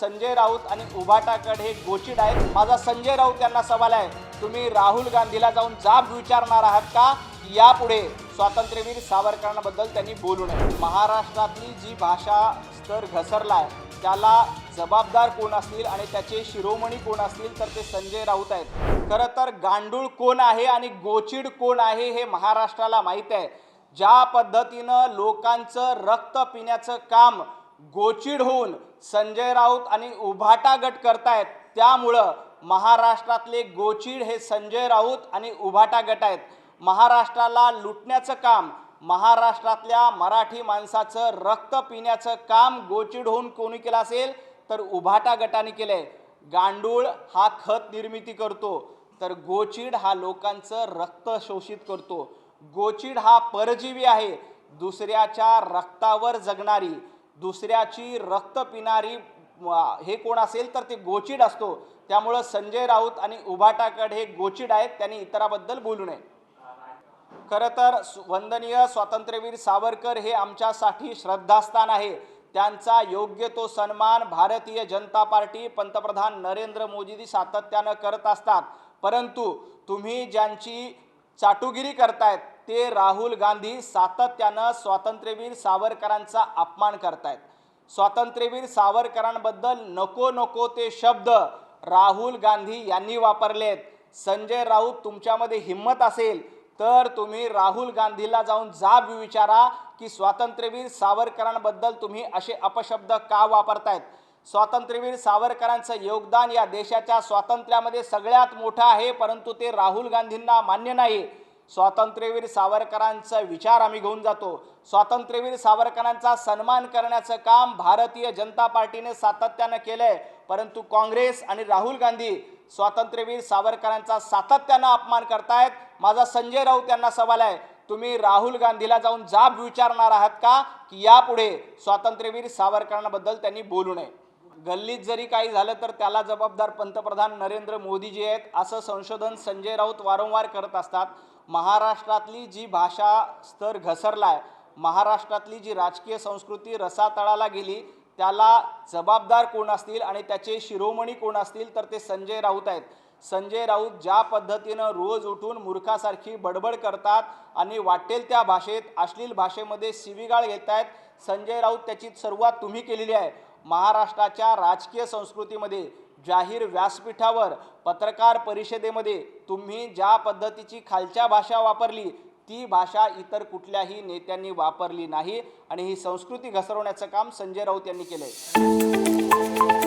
संजय राऊत आणि उभाटाकड हे गोचिड आहेत. माझा संजय राऊत यांना सवाल आहे. तुम्ही राहुल गांधीला जाऊन जाब विचारणार आहात का? यापुढे स्वातंत्र्यवीर सावरकरांबद्दल त्यांनी बोलू नये. महाराष्ट्रातली जी भाषा स्तर आहे त्याला जबाबदार कोण असतील आणि त्याचे शिरोमणी कोण असतील तर ते संजय राऊत आहेत. खरं तर गांडूळ कोण आहे आणि गोचिड कोण आहे हे महाराष्ट्राला माहीत आहे. ज्या पद्धतीनं लोकांचं रक्त पिण्याचं काम गोचिड होऊन संजय राऊत आणि उभाटा गट करतायत. त्यामुळं महाराष्ट्रातले गोचिड हे संजय राऊत आणि उभाटा गट आहेत. महाराष्ट्राला लुटण्याचं काम महाराष्ट्रातल्या मराठी माणसाचं रक्त पिण्याचं काम गोचिड होऊन कोणी केलं असेल तर उभाटा गटाने केलंय. गांडूळ हा खत निर्मिती करतो तर गोचिड हा लोकांचं रक्त शोषित करतो. गोचिड हा परजीवी आहे दुसऱ्याच्या रक्तावर जगणारी. दुसऱ्याची रक्त पिणारी हे कोण असेल तर ते गोचिड असतो. त्यामुळं संजय राऊत आणि उभाटाकड हे गोचिड आहेत त्यांनी इतराबद्दल बोलू नये. खरं तर वंदनीय स्वातंत्र्यवीर सावरकर हे आमच्यासाठी श्रद्धास्थान आहे. त्यांचा योग्य तो सन्मान भारतीय जनता पार्टी पंतप्रधान नरेंद्र मोदीजी सातत्यानं करत असतात. परंतु तुम्ही ज्यांची चाटुगिरी करतायत ते राहुल गांधी सातत्यानं स्वातंत्र्यवीर सावरकरांचा अपमान करतायत. स्वातंत्र्यवीर सावरकरांबद्दल नको नको ते शब्द राहुल गांधी यांनी वापरलेत. संजय राऊत तुमच्यामध्ये हिंमत असेल तर तुम्ही राहुल गांधीला जाऊन जाब विचारा की स्वातंत्र्यवीर सावरकरांबद्दल तुम्ही असे अपशब्द का वापरतायत? स्वातंत्र्यवीर सावरकरांचं योगदान या देशाच्या स्वातंत्र्यामध्ये सगळ्यात मोठं आहे परंतु ते राहुल गांधींना मान्य नाही. स्वातंत्र्यवीर सावरकरांचा विचार आम्ही घेऊन जातो. स्वातंत्र्यवीर सावरकरांचा सन्मान करण्याचं काम भारतीय जनता पार्टीने सातत्यानं केलंय. परंतु काँग्रेस आणि राहुल गांधी स्वातंत्र्यवीर सावरकरांचा सातत्यानं अपमान करतायत. माझा संजय राऊत यांना सवाल आहे तुम्ही राहुल गांधीला जाऊन जाब विचारणार आहात का? की यापुढे स्वातंत्र्यवीर सावरकरांबद्दल त्यांनी बोलू नये. गल्लीत जरी काही झालं तर त्याला जबाबदार पंतप्रधान नरेंद्र मोदीजी आहेत असं संशोधन संजय राऊत वारंवार करत असतात. महाराष्ट्रातली जी भाषा स्तर घसरला आहे महाराष्ट्रातली जी राजकीय संस्कृती रसातळाला गेली त्याला जबाबदार कोण असतील आणि त्याचे शिरोमणी कोण असतील तर ते संजय राऊत आहेत. संजय राऊत ज्या पद्धतीनं रोज उठून मूर्खासारखी बडबड करतात आणि वाटेल त्या भाषेत अश्लील भाषेमध्ये शिवीगाळ घेत आहेत संजय राऊत त्याची सुरुवात तुम्ही केलेली आहे. महाराष्ट्राच्या राजकीय संस्कृतीमध्ये जाहीर व्यासपीठावर पत्रकार परिषदेमध्ये तुम्ही ज्या पद्धतीची खालच्या भाषा वापरली ती भाषा इतर कुठल्याही नेत्यांनी वापरली नाही. आणि ही संस्कृती घसरवण्याचं काम संजय राऊत यांनी केलंय.